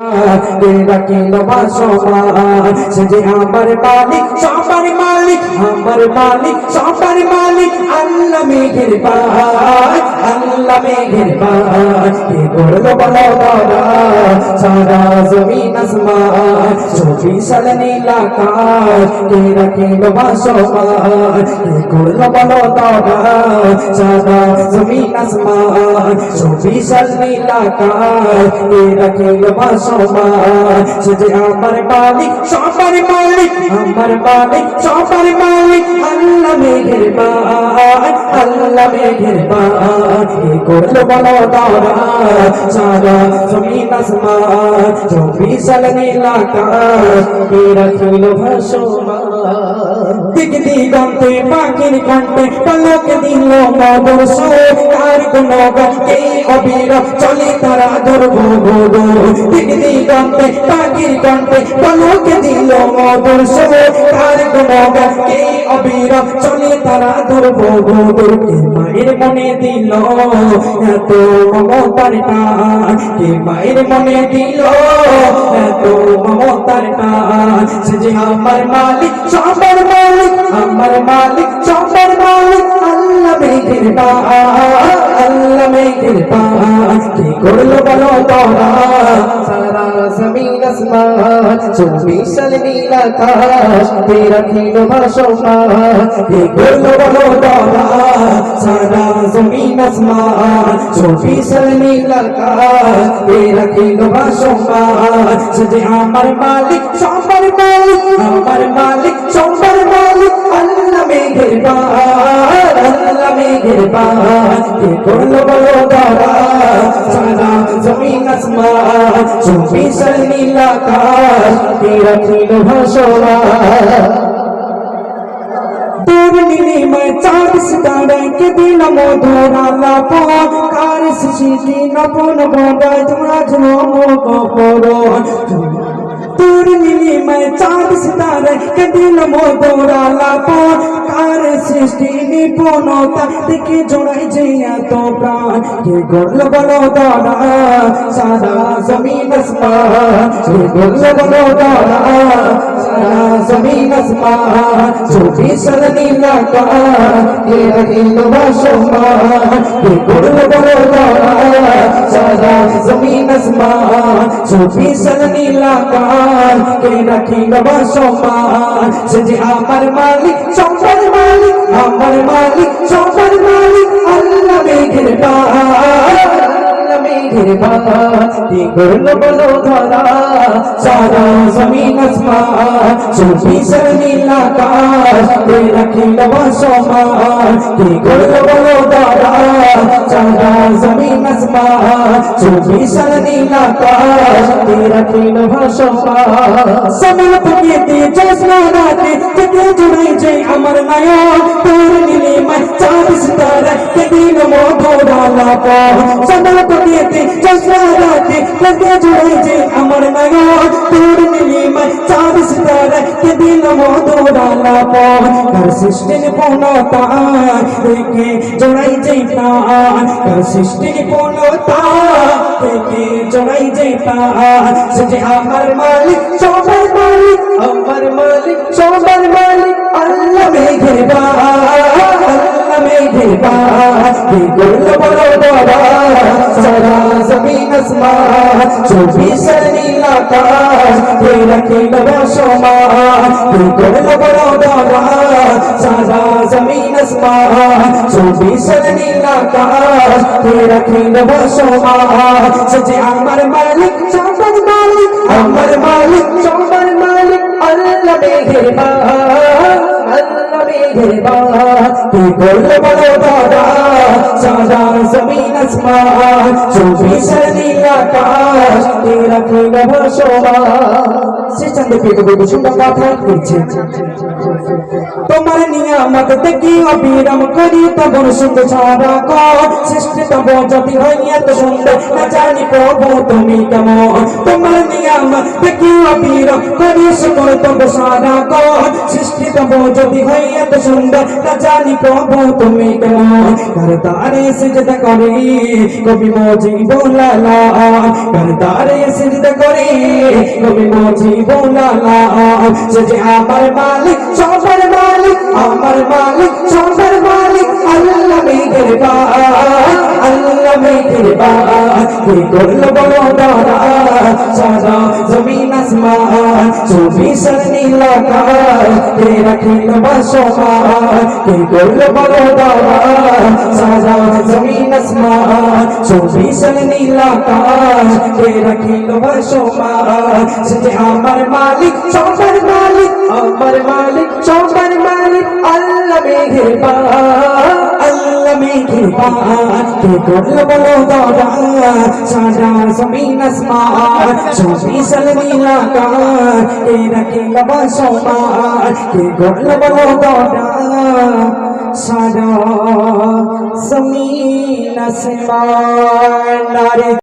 আমার মালিক, সবার মালিক, আমার মালিক, সবার মালিক, আল্লাহ মেঘের পায় আল্লাহ মেঘের পায় কে করল বলো তারা সারা জমিন আসমান চব্বিশ সাল নীল আকাশ। কে রাখিল বাসমান কে করল বলো তারা সারা জমিন আসমান চব্বিশ সাল কে রাখিল বাসমান সে যে আমার মালিক, সবার মালিক, আমার মালিক, সবার মালিক। আল্লাহ মেঘের পায় আল্লাহ মেঘের পায় কি করল বলো তারা সারা জমিন আসমান চব্বিশ সাল নীল আকাশ ভাসমান। দিক দিগন্তে পাখির কণ্ঠে পলক দিল মদর কার কোন কে অবির চলে তারা ধরব দিক দিগন্তে পাখির কণ্ঠে পলক দিল মদর কার কোন কে অবির চলে তারা ধরব কে মায়ের মনে দিল এত মমতার টান। কে মায়ের মনে দিল এত মমতার টান। সে যে আমার মালিক সবার মালিক, আমার মালিক সবার মালিক, আল্লাহ মেঘের পায় আল্লাহ মেঘের পায় কি করল বলো তোরা? সারা জমিন আসমান চব্বিশ নীল আকাশ তেরা খিল ভাসমান কি করল বলো তোরা? সারা জমিন আমার মালিক, সবার আমার মালিক, সবার মালিক মেঘের পায় আল্লাহ মেঘের পায় কে করল বলো দাদা সারা জমিন আসমান চব্বিশ নীল আকাশ কে রাখিল ভাসমান তোর নীলিমায় চাঁদ সিতারায় কে দিল মধুরা লাপ কার শিশি নপন বড়ায় তোমরা ঝুম কপর তোর নীলিমায় চাঁদ সিতারায় কে দিল মধুরা লাপ কার সৃষ্টি নিপুণতা, দেখে জোড়াই যে এত প্রাণ। কে গড়ল বলো দাদা, সারা জমিন আসমান। কে গড়ল বলো দাদা, সারা জমিন আসমান। চব্বিশ নীল আকাশ কে রাখিল ভাসমান কে গড়ল বলো দাদা, সারা জমিন আসমান। চব্বিশ নীল আকাশ কে রাখিল ভাসমান সে যে আমার মালিক সম্পদ মালিক আমার মালিক সম্পদ মালিক, আল্লাহ মেঘের আল্লাহ মেঘের কি করল বলো ধরা? সারা জমিন আসমান, চব্বিশ নীল আকাশ কে রাখিল ভাসমান কি থেকে জুড়ে যে আমার মায়া তোর নীলিমায় চাঁদ সিতারা কে দিল মধুরা লাপ সমল প্রকৃতি জোসনা রাতে থেকে জুড়ে যে আমার মায়া তোর নীলিমায় চাঁদ সিতারা কে দিল মধুরা লাপ কর সৃষ্টি নিপুণতা থেকে জোড়াই যে প্রাণ কর সৃষ্টি নিপুণতা থেকে জোড়াই যে প্রাণ সে যে আমার মালিক সবার মালিক আমার মালিক সবার মালিক আল্লাহ মেঘের আল্লাহ মেঘের কি করল বলো বাবা সারা জমিন আসমান চব্বিশ নীল আকাশ কে রাখিল বসমান কি করল বলো বাবা সারা জমিন আসমান চব্বিশ নীল আকাশ কে রাখিল বসমান সে যে আমার মালিক সবার মালিক আমার মালিক সবার মালিক আল্লাহ মেঘের আল্লাহ মেঘের কি করল বলো চব্বিশ আকাশ কে রাখিল বসমান সে চন্দ্র পেট বেবি সুন্দর কথা করছে তোমার নিয়ামত দেখি অবিরাম করি তবন সুন্দর ছাড়া কর। সৃষ্টি তব যদি হয় এত সুন্দর, না জানি প্রভু তুমি কেমন। তোমার নিয়ামত দেখি অপীর করিস করতব সারা কর। সৃষ্টি তব যদি হয় এত সুন্দর তা জানি প্রভু তুমি কেমন। করতারে সিজদা করে, কবি মজি বোলালা করতারে সিজদা করে কবি মজি বোলালা সে আমার মালিক, সবার মালিক, আমার মালিক, সবার মালিক, আল্লাহ মেঘের বা আল্লাহ বা কে করল বড় দারা সারা জমিন আসমান চব্বিশ নীলাকার কে রাখিল বাসমান কে করল বড় দারা আসমান চব্বিশ নীলাকার কে রাখিল বাসমান সে যে আমার মালিক সবার মালিক আমার মালিক সবার মালিক আল্লাহ মেঘের বা আল্লাহ মেঘের বা কে করল বড় দারা সারা জমিন আসমান চব্বিশ নীলাকার কে রাখিল বাসমান কে করল বড় দারা सुमी न से